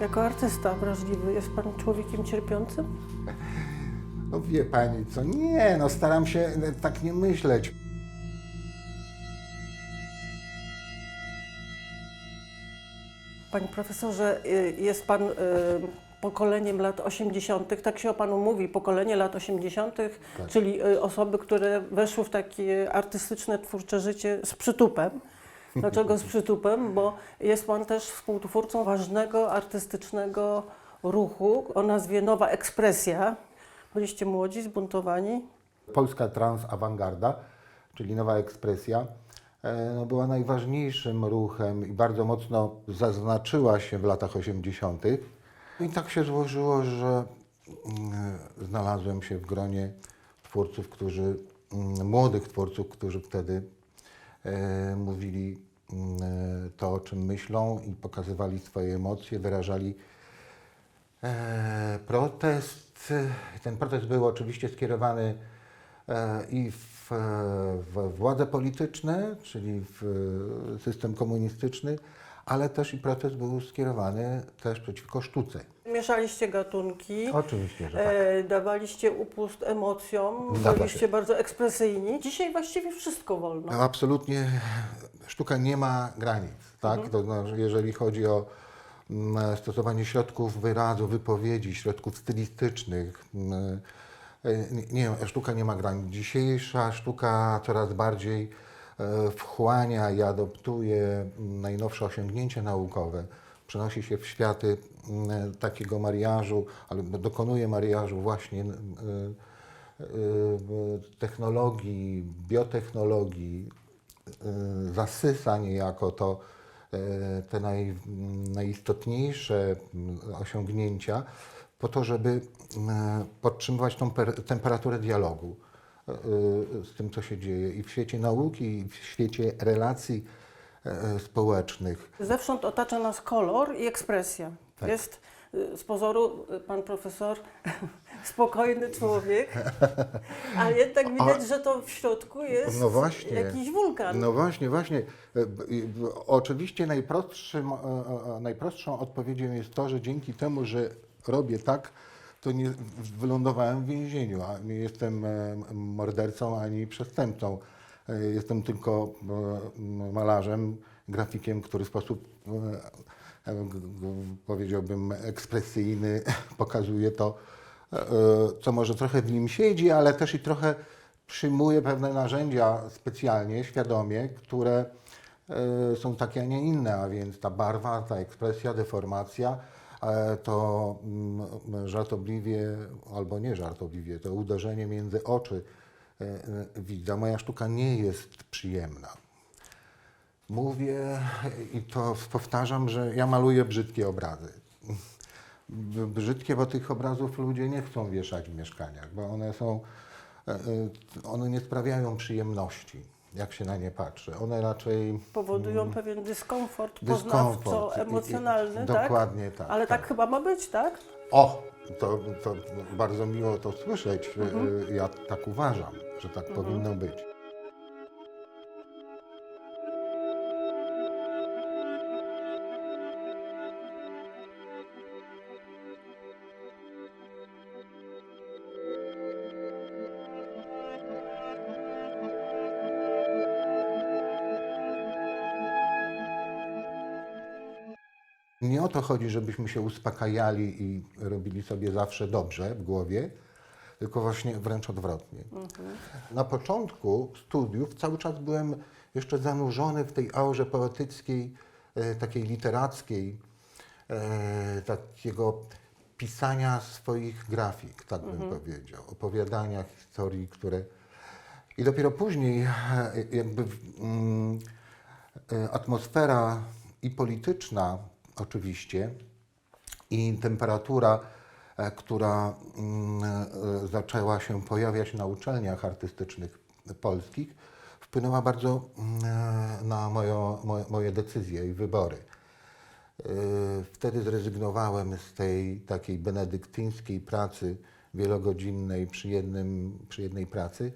Jako artysta wrażliwy jest pan człowiekiem cierpiącym? No wie pani co, nie, no staram się tak nie myśleć. Panie profesorze, y, jest pan y, pokoleniem lat 80., tak się o panu mówi, pokolenie lat 80., czyli y, osoby, które weszły w takie artystyczne, twórcze życie z przytupem. Dlaczego z przytupem? Bo jest pan też współtwórcą ważnego artystycznego ruchu o nazwie Nowa Ekspresja. Byliście młodzi, zbuntowani. Polska transawangarda, czyli nowa ekspresja, no, była najważniejszym ruchem i bardzo mocno zaznaczyła się w latach 80. I tak się złożyło, że mm, znalazłem się w gronie twórców, którzy, mm, młodych twórców, którzy wtedy e, mówili mm, to, o czym myślą i pokazywali swoje emocje, wyrażali e, protest. Ten protest był oczywiście skierowany e, i w, e, w władze polityczne, czyli w e, system komunistyczny, ale też i protest był skierowany też przeciwko sztuce. Mieszaliście gatunki. Oczywiście, że tak. E, dawaliście upust emocjom, Zgadza byliście się. bardzo ekspresyjni. Dzisiaj właściwie wszystko wolno. No, absolutnie sztuka nie ma granic, tak? To znaczy, jeżeli chodzi o mm, stosowanie środków wyrazu, wypowiedzi, środków stylistycznych, mm, e, nie, nie, sztuka nie ma granic. Dzisiejsza sztuka coraz bardziej e, wchłania i adoptuje najnowsze osiągnięcia naukowe, przenosi się w światy takiego mariażu, ale dokonuje mariażu właśnie e, technologii, biotechnologii, zasysa niejako to te naj, najistotniejsze osiągnięcia po to, żeby y, podtrzymywać tą per, temperaturę dialogu y, z tym, co się dzieje i w świecie nauki, i w świecie relacji społecznych. Zewsząd otacza nas kolor i ekspresja. Tak. Jest z pozoru pan profesor spokojny człowiek, a jednak widać, że to w środku jest No właśnie. jakiś wulkan. No właśnie, właśnie. E, Oczywiście najprostszym, e, e, e, najprostszą odpowiedzią jest to, że dzięki temu, że robię tak, to nie wylądowałem w więzieniu, a nie jestem e, mordercą ani przestępcą. E, Jestem tylko e, malarzem, grafikiem, który w sposób powiedziałbym ekspresyjny pokazuje to, co może trochę w nim siedzi, ale też i trochę przyjmuje pewne narzędzia specjalnie, świadomie, które są takie, a nie inne, a więc ta barwa, ta ekspresja, deformacja, to mm, żartobliwie, albo nie żartobliwie, to uderzenie między oczy e, e, widza. Moja sztuka nie jest przyjemna. Mówię i to powtarzam, że ja maluję brzydkie obrazy. Brzydkie, bo tych obrazów ludzie nie chcą wieszać w mieszkaniach, bo one są, e, one nie sprawiają przyjemności, jak się na nie patrzy. One raczej Powodują pewien dyskomfort, Mm. dyskomfort. poznawczo-emocjonalny, tak? Dokładnie tak. Ale tak chyba ma być, tak? O, to, to bardzo miło to słyszeć. Mhm. Ja tak uważam, że tak powinno być. To chodzi, żebyśmy się uspokajali i robili sobie zawsze dobrze w głowie, tylko właśnie wręcz odwrotnie. Na początku studiów cały czas byłem jeszcze zanurzony w tej aurze poetyckiej, e, takiej literackiej, e, takiego pisania swoich grafik, tak bym powiedział, opowiadania historii, które... I dopiero później e, jakby mm, e, atmosfera i polityczna oczywiście i temperatura, e, która mm, e, zaczęła się pojawiać na uczelniach artystycznych polskich, wpłynęła bardzo mm, e, na moją, moje, decyzje i wybory. Wtedy zrezygnowałem z tej takiej benedyktyńskiej pracy wielogodzinnej przy, jednym, przy jednej pracy,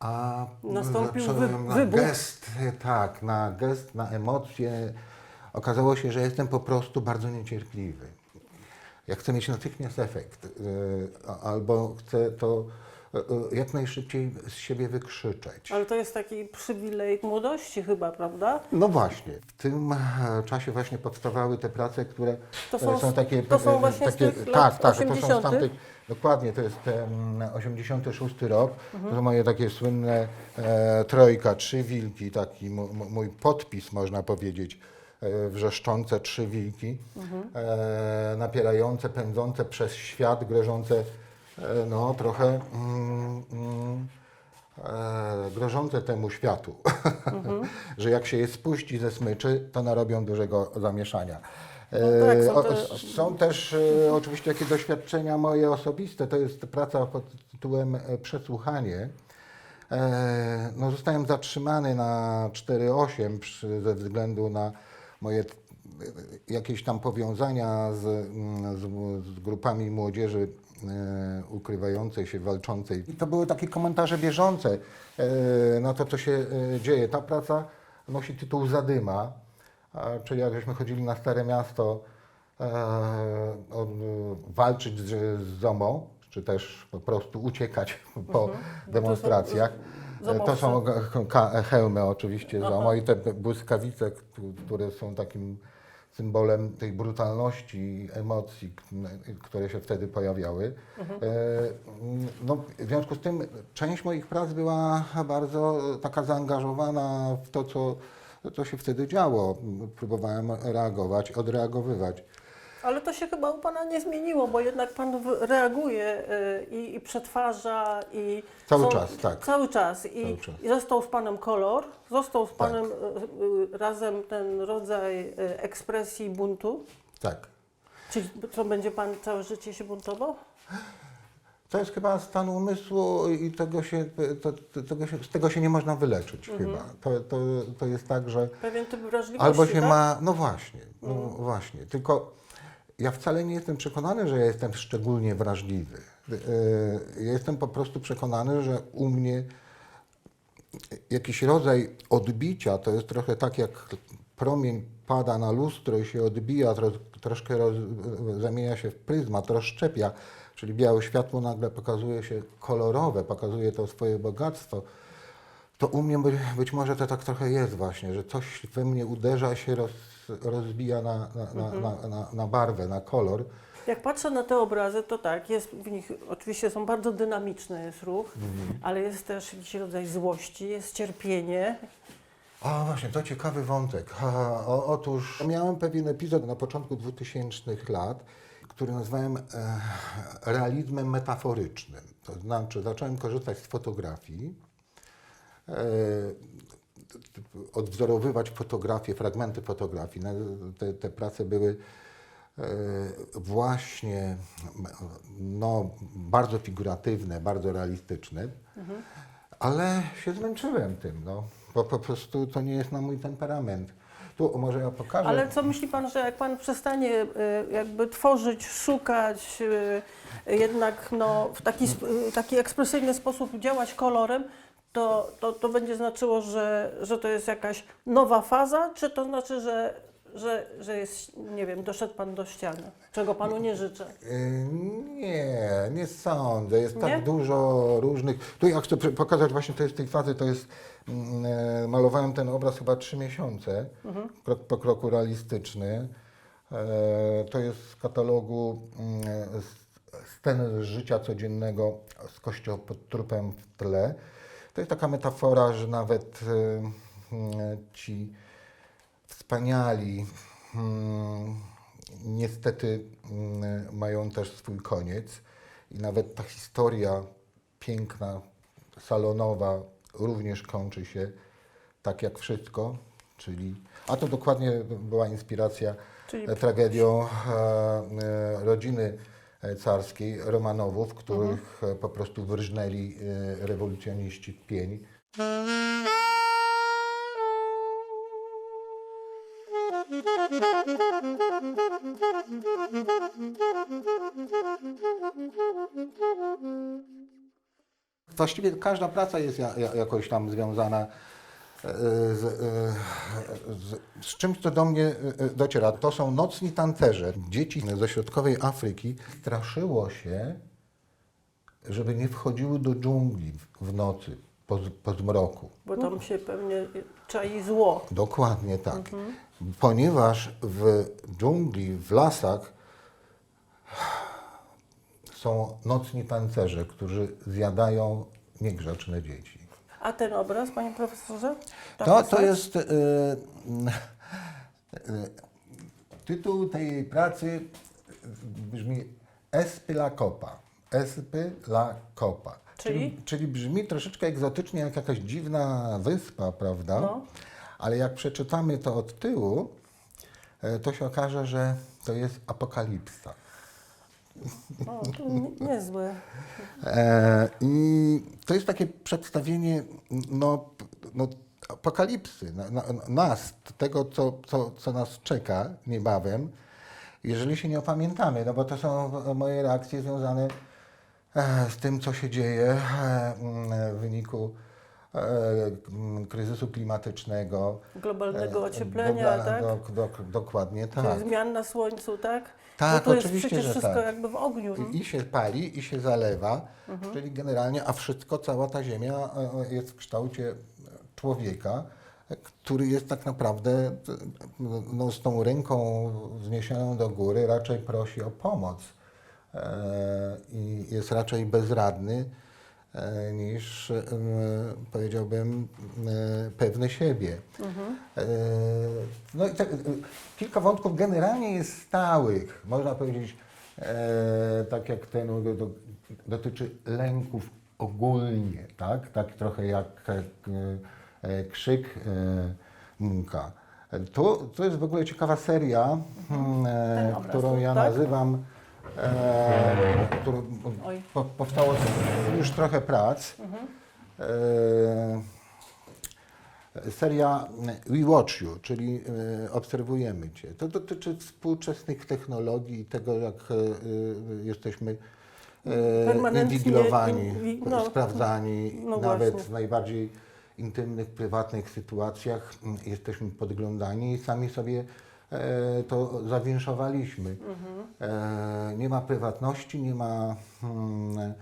a Nastąpił wy- na wybuch. gest, tak, na gest, na emocje. Okazało się, że jestem po prostu bardzo niecierpliwy. Ja chcę mieć natychmiast efekt, a- albo chcę to y, y, jak najszybciej z siebie wykrzyczeć. Ale to jest taki przywilej młodości chyba, prawda? No właśnie, w tym e, czasie właśnie powstawały te prace, które To e, są z- takie... to są e, właśnie z takie, tych Tak, tak, to są 80.. z tamtych, dokładnie, to jest em, 86 rok, Mhm. to są moje takie słynne e, trojka, trzy wilki, taki mój podpis można powiedzieć, e, wrzeszczące trzy wilki, Mhm. e, napierające, pędzące przez świat, grożące e, no trochę... Mm, mm, e, grożące temu światu, że jak się je spuści ze smyczy, to narobią dużego zamieszania. E, tak, są o- te- są też e, oczywiście takie doświadczenia moje osobiste. To jest praca pod tytułem e, Przesłuchanie. E, no, zostałem zatrzymany na 4-8 przy- ze względu na moje t- jakieś tam powiązania z, mm, z, z grupami młodzieży e, ukrywającej się, walczącej. I to były takie komentarze bieżące e, na to, co się e, dzieje. Ta praca nosi tytuł Zadyma, a, czyli jak żeśmy chodzili na Stare Miasto e, od, walczyć z, z ZOMO, czy też po prostu uciekać po demonstracjach. E, To są hełmy oczywiście ZOMO i te błyskawice, które są takim symbolem tej brutalności, emocji, które się wtedy pojawiały. E, No, w związku z tym część moich prac była bardzo taka zaangażowana w to, co, co się wtedy działo. Próbowałem reagować, odreagowywać. Ale to się chyba u Pana nie zmieniło, bo jednak Pan reaguje y, i, i przetwarza i... Cały czas, tak. Cały czas. I, Cały czas. I został z Panem kolor, został z Tak. Panem y, razem ten rodzaj ekspresji buntu. Tak. Czyli co, będzie Pan całe życie się buntował? To jest chyba stan umysłu i tego się, to, to, tego się, z tego się nie można wyleczyć chyba. To, to, to jest tak, że Pewien typ wrażliwości, albo się tak? ma, no właśnie, no właśnie, tylko ja wcale nie jestem przekonany, że ja jestem szczególnie wrażliwy. Yy, Ja jestem po prostu przekonany, że u mnie jakiś rodzaj odbicia to jest trochę tak jak promień pada na lustro i się odbija, tro, troszkę roz, zamienia się w pryzmat, rozszczepia, czyli białe światło nagle pokazuje się kolorowe, pokazuje to swoje bogactwo. To u mnie być, być może to tak trochę jest właśnie, że coś we mnie uderza się, roz, rozbija na, na, na, na, na, na barwę, na kolor. Jak patrzę na te obrazy, to tak, jest w nich oczywiście są bardzo dynamiczny jest ruch, Mhm. ale jest też jakiś rodzaj złości, jest cierpienie. A właśnie, to ciekawy wątek. A, o, otóż miałem pewien epizod na początku 2000 lat, który nazwałem e, realizmem metaforycznym. To znaczy, zacząłem korzystać z fotografii, e, odwzorowywać fotografie, fragmenty fotografii. Te, te prace były e, właśnie no, bardzo figuratywne, bardzo realistyczne, ale się zmęczyłem tym, no, bo po prostu to nie jest na mój temperament. Tu może ja pokażę. Ale co myśli Pan, że jak Pan przestanie y, jakby tworzyć, szukać, y, jednak no, w taki, taki ekspresyjny sposób działać kolorem, to, to, to będzie znaczyło, że, że to jest jakaś nowa faza, czy to znaczy, że, że, że jest, nie wiem, doszedł Pan do ściany, czego Panu nie życzę? Y, Nie, nie sądzę. Jest Nie? tak dużo różnych. Tu ja chcę pokazać właśnie to jest tej fazy, to jest mm, e, malowałem ten obraz chyba trzy miesiące, krok po kroku realistyczny. E, To jest z katalogu mm, s- z życia codziennego z kościoł pod trupem w tle. To jest taka metafora, że nawet e, mm, ci wspaniali mm, niestety mają też swój koniec. I nawet ta historia piękna, salonowa również kończy się tak jak wszystko, czyli a to dokładnie była inspiracja Czyli tragedią e, e, rodziny E, carskiej, Romanowów, których mhm. E, po prostu wyrżnęli e, rewolucjoniści pień. Właściwie każda praca jest jakoś tam związana z, e, z, z czymś, co do mnie e, dociera. To są nocni tancerze. Dzieci ze środkowej Afryki straszyło się, żeby nie wchodziły do dżungli w, nocy, po, po zmroku. Bo tam się pewnie czai zło. Dokładnie tak. Ponieważ w dżungli, w lasach są nocni tancerze, którzy zjadają niegrzeczne dzieci. A ten obraz, panie profesorze? Ta To, to jest y, y, tytuł tej pracy brzmi Espy la Copa. Espy la Copa. Czyli? czyli brzmi troszeczkę egzotycznie jak jakaś dziwna wyspa, prawda? No. Ale jak przeczytamy to od tyłu, e, to się okaże, że to jest apokalipsa. O, to nie- niezłe. E, I to jest takie przedstawienie no, no, apokalipsy, na, na, nas, tego, co, co, co nas czeka niebawem, jeżeli się nie opamiętamy, no bo to są moje reakcje związane e, z tym, co się dzieje e, w wyniku kryzysu klimatycznego. Globalnego e, ocieplenia, global- tak? dok- dok- dokładnie tak. zmian na słońcu, tak? Tak, to jest oczywiście, przecież że wszystko tak. jakby w ogniu. I, I się pali, i się zalewa, Mhm. czyli generalnie, a wszystko, cała ta ziemia e, e, jest w kształcie człowieka, e, który jest tak naprawdę e, no, z tą ręką wzniesioną do góry, raczej prosi o pomoc e, i jest raczej bezradny e, niż, e, powiedziałbym, e, pewny siebie. E, No i tak, kilka wątków generalnie jest stałych, można powiedzieć, tak jak ten do, dotyczy lęków ogólnie, tak? Tak trochę jak krzyk Munka. To, to jest w ogóle ciekawa seria, mm, e, Ten obraz, którą ja tak? nazywam, e, którą Oj. po, powstało z- już trochę prac. E, Seria We Watch You, czyli e, obserwujemy Cię. To dotyczy współczesnych technologii i tego, jak e, e, jesteśmy e, Permanentnie inwigilowani, inwi- no. sprawdzani, No nawet właśnie. w najbardziej intymnych, prywatnych sytuacjach m, jesteśmy podglądani i sami sobie e, to zawinszowaliśmy. E, nie ma prywatności, nie ma hmm,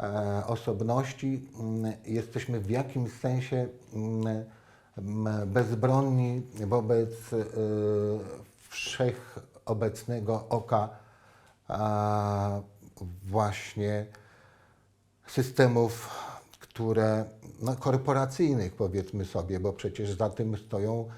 e, osobności, mm, jesteśmy w jakimś sensie mm, bezbronni wobec e, wszechobecnego oka właśnie systemów, które no, korporacyjnych powiedzmy sobie, bo przecież za tym stoją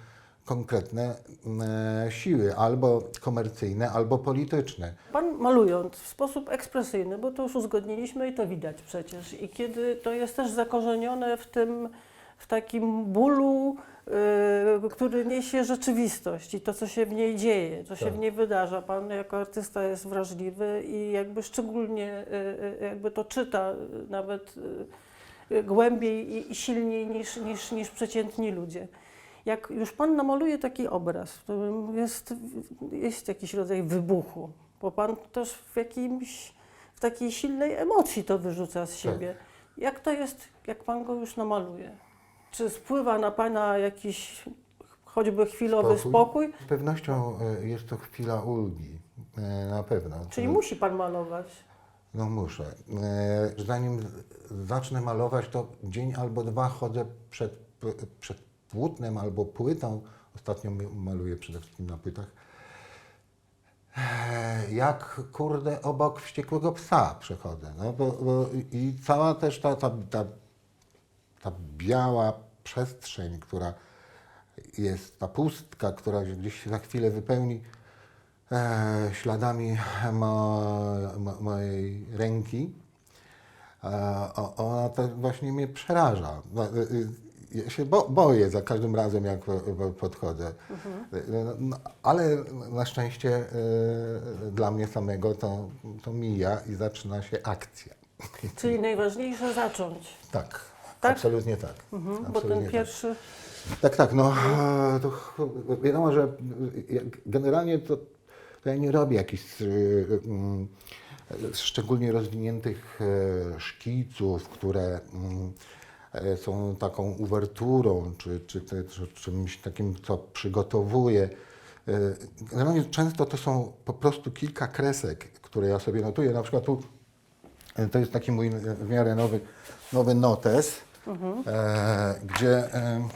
konkretne mm, siły, albo komercyjne, albo polityczne. Pan malując w sposób ekspresyjny, bo to już uzgodniliśmy i to widać przecież. I kiedy to jest też zakorzenione w tym, w takim bólu, yy, który niesie rzeczywistość i to, co się w niej dzieje, co się Tak. w niej wydarza. Pan jako artysta jest wrażliwy i jakby szczególnie yy, yy, jakby to czyta nawet yy, głębiej i, i silniej niż, niż, niż przeciętni ludzie. Jak już Pan namaluje taki obraz, w którym jest, jest jakiś rodzaj wybuchu, bo Pan też w jakimś, w takiej silnej emocji to wyrzuca z siebie. Jak to jest, jak Pan go już namaluje? Czy spływa na Pana jakiś choćby chwilowy spokój? Z pewnością e, jest to chwila ulgi, e, na pewno. Czyli musi Pan malować? No muszę. E, Zanim zacznę malować, to dzień albo dwa chodzę przed, przed płótnem albo płytą. Ostatnio maluję przede wszystkim na płytach. E, Jak kurde obok wściekłego psa przechodzę. No bo, bo I cała też ta, ta, ta, ta biała przestrzeń, która jest, ta pustka, która gdzieś się za chwilę wypełni e, śladami mo, mo, mojej ręki, e, ona to właśnie mnie przeraża. Y, y, Ja się bo, boję za każdym razem, jak po- po- podchodzę. No, no, ale na szczęście e, dla mnie samego to, to mija i zaczyna się akcja. Czyli najważniejsze zacząć, Tak, Tak? absolutnie tak. mhm, bo Absolutnie ten tak. pierwszy... Tak, tak, no to wiadomo, że generalnie to, to ja nie robię jakichś e, mm, e, szczególnie rozwiniętych e, szkiców, które mm, są taką uwerturą, czy, czy, czy czymś takim, co przygotowuje. E, Generalnie często to są po prostu kilka kresek, które ja sobie notuję. Na przykład tu e, to jest taki mój e, w miarę nowy, nowy notes, e, gdzie e,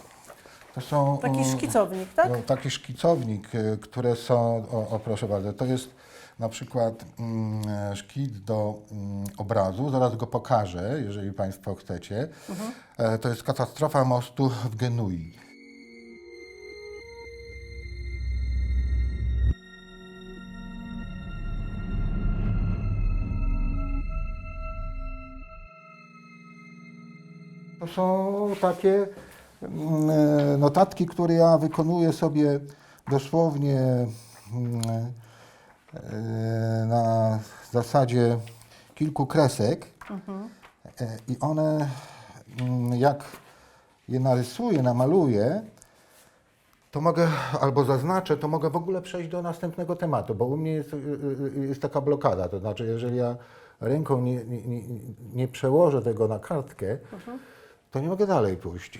to są... Taki o, szkicownik, tak? no, taki szkicownik, które są, o, o proszę bardzo, to jest na przykład mm, szkic do mm, obrazu, zaraz go pokażę, jeżeli Państwo chcecie. E, to jest katastrofa mostu w Genui. To są takie mm, e, notatki, które ja wykonuję sobie dosłownie mm, na zasadzie kilku kresek E, i one, mm, jak je narysuję, namaluję, to mogę, albo zaznaczę, to mogę w ogóle przejść do następnego tematu, bo u mnie jest, y, y, jest taka blokada, to znaczy jeżeli ja ręką nie, nie, nie, przełożę tego na kartkę, to nie mogę dalej pójść.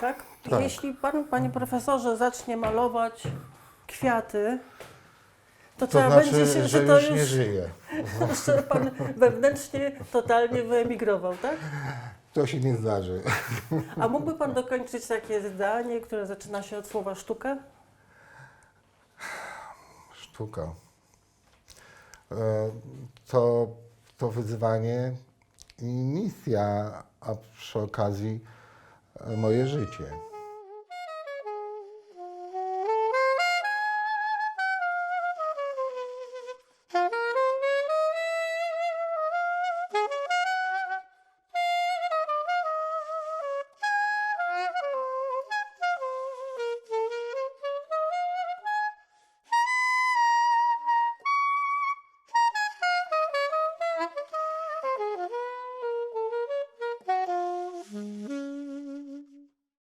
Tak? Tak. Jeśli pan, panie profesorze, zacznie malować kwiaty, to, To trzeba znaczy, będzie się, że że to już nie żyję. że pan wewnętrznie totalnie wyemigrował, tak? To się nie zdarzy. A mógłby pan dokończyć takie zdanie, które zaczyna się od słowa sztuka? Sztuka. E, To, to wyzwanie i misja, a przy okazji e, moje życie.